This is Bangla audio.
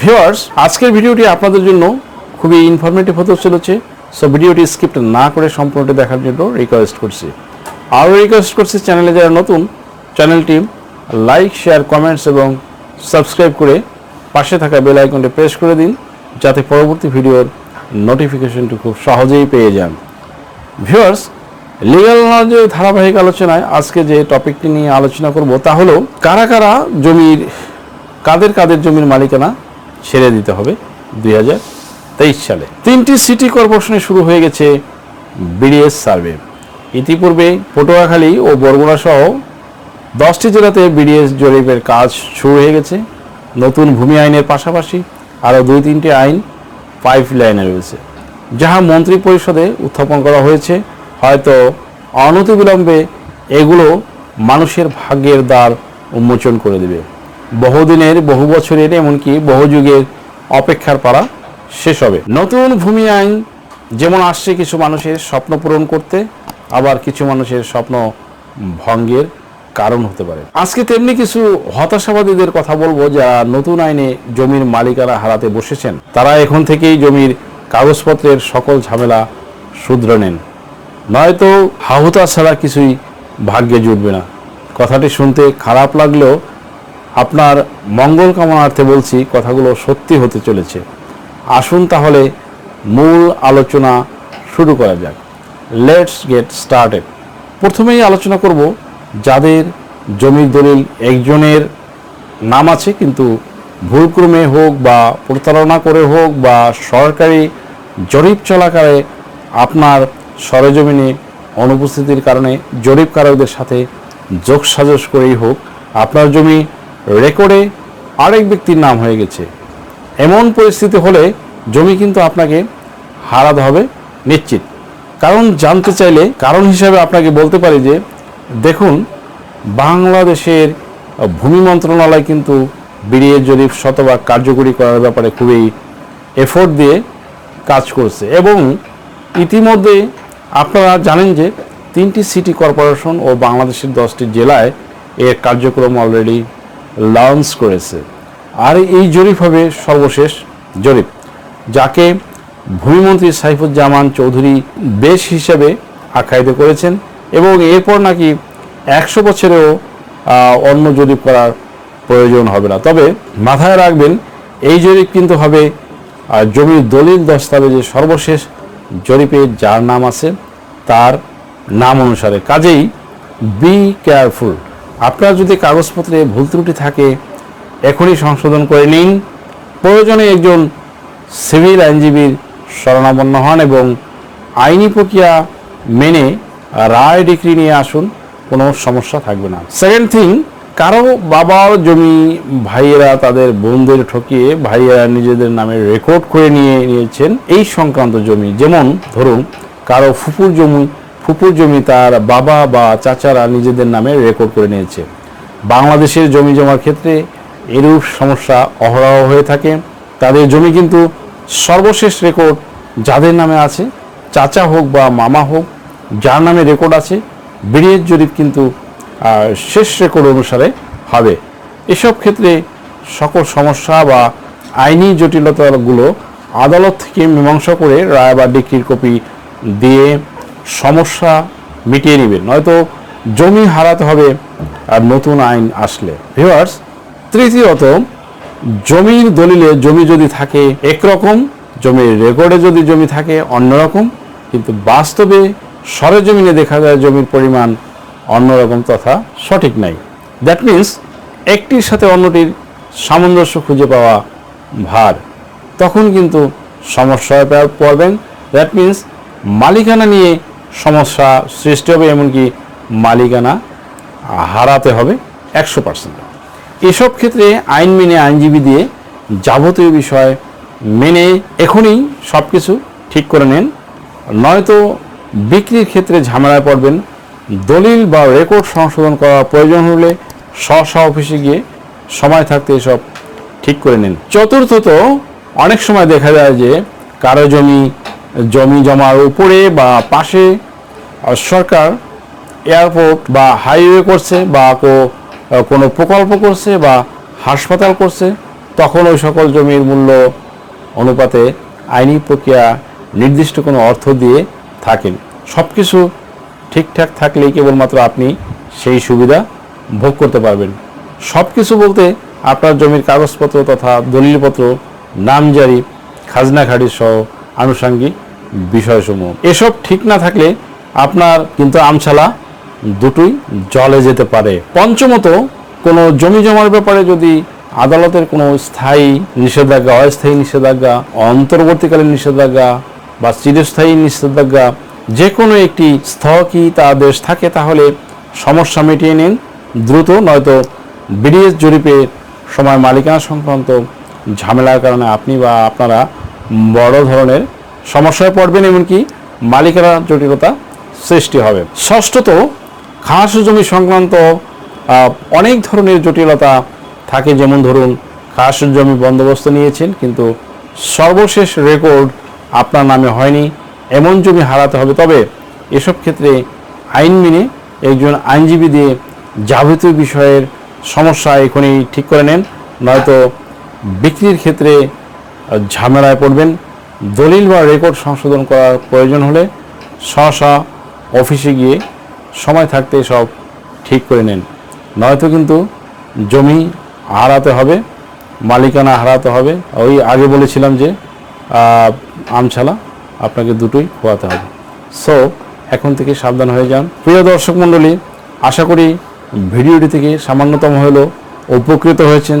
ভিউয়ার্স, আজকের ভিডিওটি আপনাদের জন্য খুবই ইনফরমেটিভ হতে চলেছে। সো ভিডিওটি স্কিপ না করে সম্পূর্ণটি দেখার জন্য রিকোয়েস্ট করছি। আরও রিকোয়েস্ট করছি চ্যানেলে যারা নতুন চ্যানেলটি লাইক শেয়ার কমেন্টস এবং সাবস্ক্রাইব করে পাশে থাকা বেল আইকনটি প্রেস করে দিন, যাতে পরবর্তী ভিডিওর নোটিফিকেশনটি খুব সহজেই পেয়ে যান। ভিউয়ার্স লিগাল নলেজের ধারাবাহিক আলোচনায় আজকে যে টপিকটি নিয়ে আলোচনা করব তা হলো, কারা কারা জমির, কাদের কাদের জমির মালিকানা ছেড়ে দিতে হবে দুই হাজার তেইশ সালে। তিনটি সিটি কর্পোরেশনে শুরু হয়ে গেছে বিডিএস সার্ভে। ইতিপূর্বে পটুয়াখালী ও বরগুনা সহ দশটি জেলাতে বিডিএস জরিপের কাজ শুরু হয়ে গেছে। নতুন ভূমি আইনের পাশাপাশি আরও দুই তিনটি আইন পাইপ লাইনে রয়েছে, যাহা মন্ত্রী পরিষদে উত্থাপন করা হয়েছে। হয়তো অনতিবিলম্বে এগুলো মানুষের ভাগ্যের দ্বার উন্মোচন করে দেবে। বহুদিনের, বহু বছরের, এমনকি বহু যুগের অপেক্ষার পাড়া শেষ হবে। নতুন ভূমি আইন যেমন আসছে কিছু মানুষের স্বপ্ন পূরণ করতে, আবার কিছু মানুষের স্বপ্ন ভঙ্গের কারণ হতে পারে। আজকে তেমনি কিছু হতাশাবাদীদের কথা বলব যারা নতুন আইনে জমির মালিকানা হারাতে বসেছেন। তারা এখন থেকেই জমির কাগজপত্রের সকল ঝামেলা শুধরে নেন। নয়তো হাহুতা ছাড়া কিছুই ভাগ্যে জুটবে না। কথাটি শুনতে খারাপ লাগলেও আপনার মঙ্গল কামনার্থে বলছি, কথাগুলো সত্যি হতে চলেছে। আসুন তাহলে মূল আলোচনা শুরু করা যাক। লেটস গেট স্টার্টেড প্রথমেই আলোচনা করব যাদের জমির দলিল একজনের নাম আছে, কিন্তু ভুলক্রমে হোক বা প্রতারণা করে হোক বা সরকারি জরিপ চলাকালে আপনার সরেজমিনে অনুপস্থিতির কারণে জরিপকারকদের সাথে যোগসাজশ করেই হোক, আপনার জমি রেকর্ডে আরেক ব্যক্তির নাম হয়ে গেছে। এমন পরিস্থিতি হলে জমি কিন্তু আপনাকে হারাতে হবে নিশ্চিত। কারণ জানতে চাইলে, কারণ হিসাবে আপনাকে বলতে পারি যে, দেখুন, বাংলাদেশের ভূমি মন্ত্রণালয় কিন্তু বিডিএ জরিপ শতভাগ কার্যকরী করার ব্যাপারে খুবই এফোর্ট দিয়ে কাজ করছে। এবং ইতিমধ্যে আপনারা জানেন যে, তিনটি সিটি কর্পোরেশন ও বাংলাদেশের দশটি জেলায় এর কার্যক্রম অলরেডি লঞ্চ করেছে। আর এই জরিপ হবে সর্বশেষ জরিপ, যাকে ভূমিমন্ত্রী সাইফুজ্জামান চৌধুরী বেশ হিসেবে আখ্যায়িত করেছেন এবং এরপর নাকি একশো বছরেও অন্য জরিপ করার প্রয়োজন হবে না। তবে মাথায় রাখবেন, এই জরিপ কিন্তু হবে জমির দলিল দস্তাবেজে সর্বশেষ জরিপে যার নাম আছে, তার নাম অনুসারে। কাজেই বি কেয়ারফুল আপনার যদি কাগজপত্রে ভুল ত্রুটি থাকে, এখনই সংশোধন করে নিন। প্রয়োজনে একজন সিভিল আইনজীবীর শরণাপন্ন হন এবং আইনি প্রক্রিয়া মেনে রায় ডিগ্রি নিয়ে আসুন, কোনো সমস্যা থাকবে না। সেকেন্ড থিং কারও বাবার জমি ভাইয়েরা তাদের বোনদের ঠকিয়ে ভাইয়েরা নিজেদের নামে রেকর্ড করে নিয়ে নিয়েছেন এই সংক্রান্ত জমি। যেমন, ধরুন, কারও ফুপুর জমি ফুপুর জমি তার বাবা বা চাচারা নিজেদের নামে রেকর্ড করে নিয়েছে। বাংলাদেশের জমি জমার ক্ষেত্রে এরূপ সমস্যা অহরহ হয়ে থাকে। তাদের জমি কিন্তু সর্বশেষ রেকর্ড যাদের নামে আছে, চাচা হোক বা মামা হোক, যার নামে রেকর্ড আছে বিড়িয়ের জরিপ কিন্তু শেষ রেকর্ড অনুসারে হবে। এসব ক্ষেত্রে সকল সমস্যা বা আইনি জটিলতাগুলো আদালত থেকে মীমাংসা করে রায় বা ডিক্রির কপি দিয়ে সমস্যা মিটিয়ে নেবেন নয়তো জমি হারাতে হবে আর নতুন আইন আসলে। ভিউয়ার্স তৃতীয়ত, জমির দলিলে জমি যদি থাকে একরকম, জমির রেকর্ডে যদি জমি থাকে অন্যরকম, কিন্তু বাস্তবে সরেজমিনে দেখা যায় জমির পরিমাণ অন্যরকম তথা সঠিক নাই। দ্যাট মিন্স একটির সাথে অন্যটির সামঞ্জস্য খুঁজে পাওয়া ভার। তখন কিন্তু সমস্যায় পড়বেন। দ্যাট মিন্স মালিকানা নিয়ে সমস্যা সৃষ্টি হবে, এমনকি মালিকানা হারাতে হবে একশো পার্সেন্ট এসব ক্ষেত্রে আইন মেনে আইনজীবী দিয়ে যাবতীয় বিষয় মেনে এখনই সব কিছু ঠিক করে নেন। নয়তো বিক্রির ক্ষেত্রে ঝামেলায় পড়বেন। দলিল বা রেকর্ড সংশোধন করা প্রয়োজন হলে স্ব স্ব অফিসে গিয়ে সময় থাকতে এসব ঠিক করে নিন। চতুর্থত, অনেক সময় দেখা যায় যে কারও জমি জমি জমার উপরে বা পাশে সরকার এয়ারপোর্ট বা হাইওয়ে করছে বা কোনো প্রকল্প করছে বা হাসপাতাল করছে, তখন ওই সকল জমির মূল্য অনুপাতে আইনি প্রক্রিয়া নির্দিষ্ট কোনো অর্থ দিয়ে থাকেন। সব কিছু ঠিকঠাক থাকলেই কেবলমাত্র আপনি সেই সুবিধা ভোগ করতে পারবেন। সব কিছু বলতে আপনার জমির কাগজপত্র তথা দলিলপত্র, নামজারি খাজনা খাড়ি সহ আনুষঙ্গিক বিষয়সমূহ। এসব ঠিক না থাকলে আপনার কিন্তু আমছালা দুটোই জলে যেতে পারে। পঞ্চমত, কোনো জমি জমার ব্যাপারে যদি আদালতের কোনো স্থায়ী নিষেধাজ্ঞা, অস্থায়ী নিষেধাজ্ঞা, অন্তর্বর্তীকালীন নিষেধাজ্ঞা বা চিরস্থায়ী নিষেধাজ্ঞা যে কোনো একটি স্থগিতাদেশ থাকে, তাহলে সমস্যা মিটিয়ে নিন। দ্রুত, নয়তো বিডিএস জরিপের সময় মালিকানা সংক্রান্ত ঝামেলার কারণে আপনি বা আপনারা বড় ধরনের সমস্যায় পড়বেন এমনকি মালিকানা জটিলতা সৃষ্টি হবে। ষষ্ঠত খাস জমি সংক্রান্ত অনেক ধরনের জটিলতা থাকে। যেমন ধরুন খাস জমি বন্দোবস্ত নিয়েছেন, কিন্তু সর্বশেষ রেকর্ড আপনার নামে হয়নি, এমন জমি হারাতে হবে। তবে এসব ক্ষেত্রে আইন মেনে একজন আইনজীবী দিয়ে যাবতীয় বিষয়ের সমস্যা এখনই ঠিক করে নেন, নয়তো বিক্রির ক্ষেত্রে ঝামেলায় পড়বেন। দলিল বা রেকর্ড সংশোধন করার প্রয়োজন হলে স্ব অফিসে গিয়ে সময় থাকতে সব ঠিক করে নেন। নয়তো কিন্তু জমি হারাতে হবে, মালিকানা হারাতে হবে। ওই আগে বলেছিলাম যে আমছালা আপনাকে দুটোই খোয়াতে হবে। সো এখন থেকে সাবধান হয়ে যান। প্রিয় দর্শক মণ্ডলী, আশা করি ভিডিওটি থেকে সামান্যতম হলেও উপকৃত হয়েছেন।